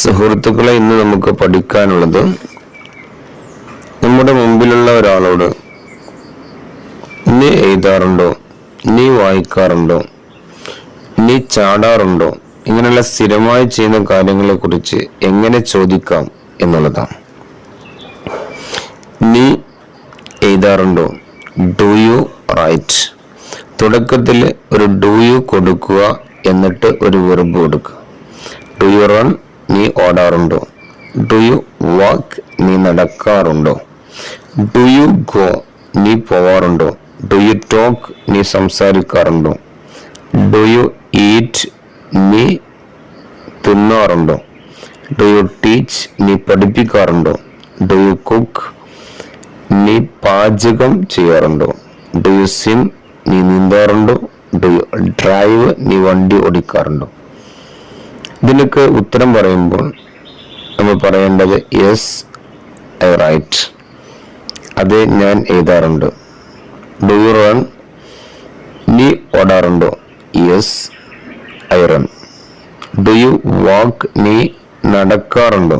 സുഹൃത്തുക്കളെ ഇന്ന് നമുക്ക് പഠിക്കാനുള്ളത് നമ്മുടെ മുമ്പിലുള്ള ഒരാളോട് നീ എഴുതാറുണ്ടോ? നീ വായിക്കാറുണ്ടോ? നീ ചാടാറുണ്ടോ? ഇങ്ങനെയുള്ള സ്ഥിരമായി ചെയ്യുന്ന കാര്യങ്ങളെ കുറിച്ച് എങ്ങനെ ചോദിക്കാം എന്നുള്ളതാണ്. നീ എഴുതാറുണ്ടോ? ഡു യു റൈറ്റ് തുടക്കത്തിൽ ഒരു ഡു യു കൊടുക്കുക എന്നിട്ട് ഒരു വെറുബ് കൊടുക്കുക. ഡു യു റൺ നീ ഓടാറുണ്ടോ ഡു യു വാക്ക് നീ നടക്കാറുണ്ടോ ഡു യു ഗോ നീ പോവാറുണ്ടോ ഡു യു ടോക്ക് നീ സംസാരിക്കാറുണ്ടോ ഡു യു ഈറ്റ് നീ തിന്നാറുണ്ടോ ഡു യു ടീച്ച് നീ പഠിപ്പിക്കാറുണ്ടോ ഡു യു കുക്ക് നീ പാചകം ചെയ്യാറുണ്ടോ ഡു യു സിം നീ നീന്താറുണ്ടോ ഡു യു ഡ്രൈവ് നീ വണ്ടി ഓടിക്കാറുണ്ടോ ഇതിനൊക്കെ ഉത്തരം പറയുമ്പോൾ നമ്മൾ പറയേണ്ടത് യെസ് ഐ റൈറ്റ് അത് ഞാൻ എഴുതാറുണ്ട്. ഡു റൺ നീ ഓടാറുണ്ടോ yes I run do you walk നീ നടക്കാറുണ്ടോ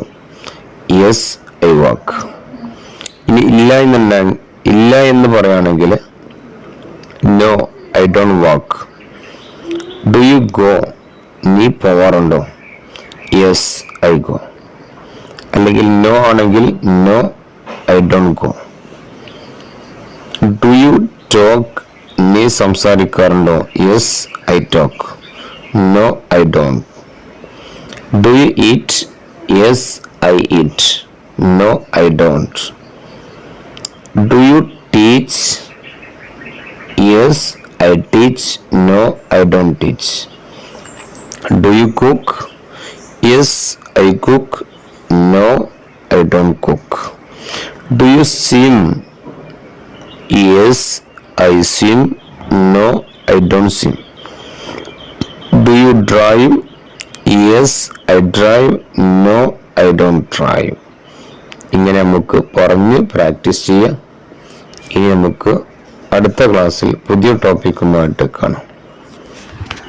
യെസ് ഐ വാക്ക് ഇനി ഇല്ല എന്നല്ല ഇല്ല എന്ന് പറയുകയാണെങ്കിൽ no I don't walk do you go നീ പോവാറുണ്ടോ യെസ് ഐ ഗോ അല്ലെങ്കിൽ നോ ആണെങ്കിൽ no I don't go do you talk നീ സംസാരിക്കാറുണ്ടോ? Yes I talk no I don't do you eat yes I eat no I don't do you teach yes I teach no I don't teach do you cook yes I cook no I don't cook do you swim yes I swim no I don't seem do you drive yes I drive no I don't drive ഇങ്ങനെ നമുക്ക് പറഞ്ഞ് practice ചെയ്യാം. ഇനി നമുക്ക് അടുത്ത ക്ലാസ്സിൽ പുതിയ ടോപ്പിക്കുമായിട്ട് കാണാം.